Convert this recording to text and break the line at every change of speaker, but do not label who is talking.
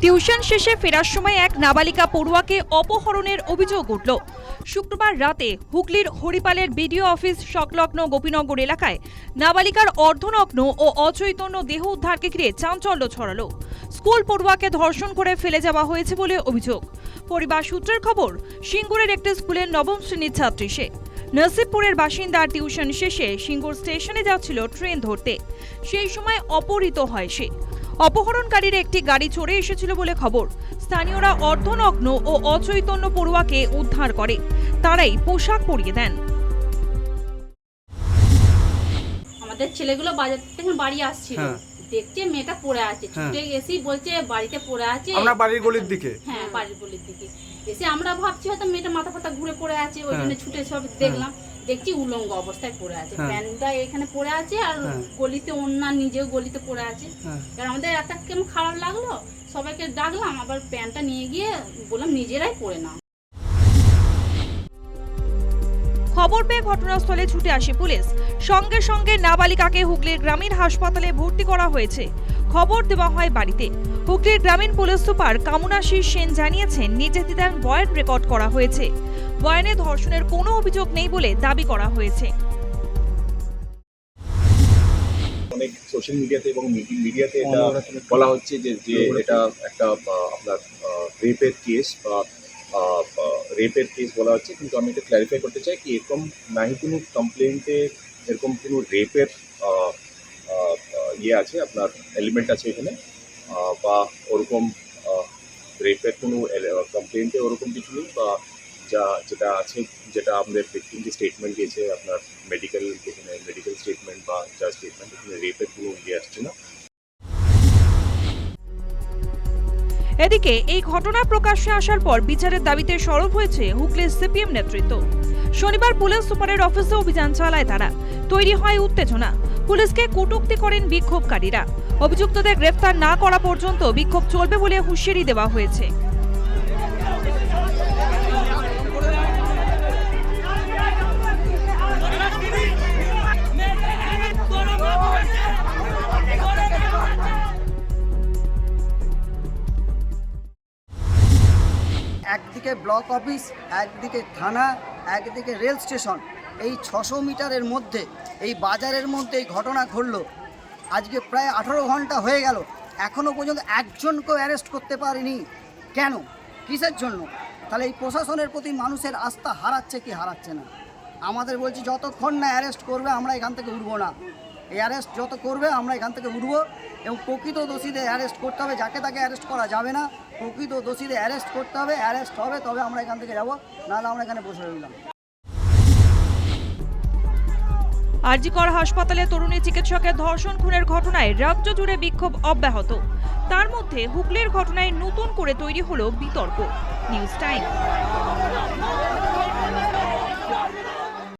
Tuition শেষে ফেরার সময় এক নাবালিকা পড়ুয়াকে অপহরণের অভিযোগ উঠল। শুক্রবার রাতে হুগলির হরিপালের বিডিও অফিস সংলগ্ন গোপীনগর এলাকায় নাবালিকার অর্ধনগ্ন ও অচৈতন্য দেহ উদ্ধারকে ঘিরে চাঞ্চল্য ছড়ালো। স্কুল পড়ুয়াকে ধর্ষণ করে ফেলে যাওয়া হয়েছে বলে অভিযোগ। পরিবার সূত্রের খবর, সিঙ্গুরের একটি স্কুলের নবম শ্রেণির ছাত্রী সে। নসিবপুরের বাসিন্দা টিউশন শেষে সিঙ্গুর স্টেশনে যাচ্ছিল ট্রেন ধরতে। সেই সময় অপহৃত হয় সে। অপহরণকারীর একটি গাড়ি চড়ে এসেছিল বলে খবর। স্থানীয়রা অর্ধনগ্ন ও অচৈতন্য পড়ুয়াকে উদ্ধার করে। তারাই পোশাক পরিয়ে দেন।
আমাদের ছেলেগুলো বাজার থেকে বাড়ি আসছিল।
হ্যাঁ।
দেখছে মেয়েটা পড়ে আছে। ছুটে এসেই বলছে বাড়িতে পড়ে আছে।
আপনার বাড়ির গলির দিকে।
হ্যাঁ বাড়ির গলির দিকে। এসে আমরা ভাবছি হয়তো মেয়েটা মাথা ফাতা ঘুরে পড়ে আছে ওই
হ্যাঁ।
জন্য ছুটে সব দেখলাম দেখছি উলঙ্গ অবস্থায় পড়ে আছে
হ্যাঁ।
প্যান্টটা এখানে পড়ে আছে আর
হ্যাঁ।
গলিতে অন্য নিজেও গলিতে পড়ে আছে। এবার আমাদের একটা কেমন খারাপ লাগল সবাইকে ডাকলাম আবার প্যান্টটা নিয়ে গিয়ে বললাম নিজেরাই পড়ে নাও
খবর পেয়ে ঘটনাস্থলে ছুটে আসে পুলিশ সঙ্গে সঙ্গে নাবালিকাকে হুগলির গ্রামীণ হাসপাতালে ভর্তি করা হয়েছে খবর দেওয়া হয় বাড়িতে। হুগলির গ্রামীণ পুলিশ সুপার কামুনাশিস সেন জানিয়েছেন, নির্যাতিতার বয়ান রেকর্ড করা হয়েছে। বয়ানে ধর্ষণের কোনো অভিযোগ নেই বলে দাবি করা হয়েছে।
অনেক সোশ্যাল মিডিয়াতে এবং মিডিয়াতে এটা বলা হচ্ছে যে যে এটা একটা আপনার রেপের কেস বা রেপের কেস বলা হচ্ছে। কিন্তু আমি এটা ক্ল্যারিফাই করতে চাই কি এরকম নাই কোনো কমপ্লেন্টে এরকম কোনো রেপের ইয়ে আছে, আপনার এলিমেন্ট আছে এখানে। বা ওরকম রেপের কোনো কমপ্লেন্টে ওরকম কিছু নেই বা যা, যেটা আছে, যেটা আমাদের ভিকটিম যে স্টেটমেন্ট দিয়েছে, আপনার মেডিকেল এখানে মেডিকেল স্টেটমেন্ট বা যা স্টেটমেন্ট এখানে রেপের কোনো ইয়ে আসছে না।
এদিকে, এই ঘটনা প্রকাশ্যে আসার পর বিচারের দাবিতে সরব হয়েছে হুগলির সিপিএম নেতৃত্ব। শনিবার পুলিশ সুপারের অফিসে অভিযান চালায় তারা। তৈরি হয় উত্তেজনা। পুলিশকে কটুক্তি করেন বিক্ষোভকারীরা। অভিযুক্তদের গ্রেফতার না করা পর্যন্ত বিক্ষোভ চলবে বলে হুঁশিয়ারি দেওয়া হয়েছে।
একদিকে ব্লক অফিস, একদিকে থানা, একদিকে রেল স্টেশন। এই ছশো মিটারের মধ্যে, এই বাজারের মধ্যে এই ঘটনা ঘটলো। আজকে প্রায় আঠারো ঘণ্টা হয়ে গেল। এখনও পর্যন্ত একজনকেও অ্যারেস্ট করতে পারিনি। কেন? কিসের জন্য? তাহলে এই প্রশাসনের প্রতি মানুষের আস্থা হারাচ্ছে কি হারাচ্ছে না? আমাদের বলছি, যতক্ষণ না অ্যারেস্ট করবে, আমরা এখান থেকে উঠবো না। এই অ্যারেস্ট যত করবে, আমরা এখান থেকে উঠবো এবং প্রকৃত দোষীদের অ্যারেস্ট করতে হবে। যাকে তাকে অ্যারেস্ট করা যাবে না, প্রকৃত দোষীদের অ্যারেস্ট করতে হবে অ্যারেস্ট হবে, তবে আমরা এখান থেকে যাব, নাহলে আমরা এখানে বসে রইলাম।
আরজিকর হাসপাতালে তরুণী চিকিৎসকের ধর্ষণ খুনের ঘটনায় রাজ্য জুড়ে বিক্ষোভ অব্যাহত। তার মধ্যে হুগলির ঘটনায় নতুন করে তৈরি হলো বিতর্ক। News time.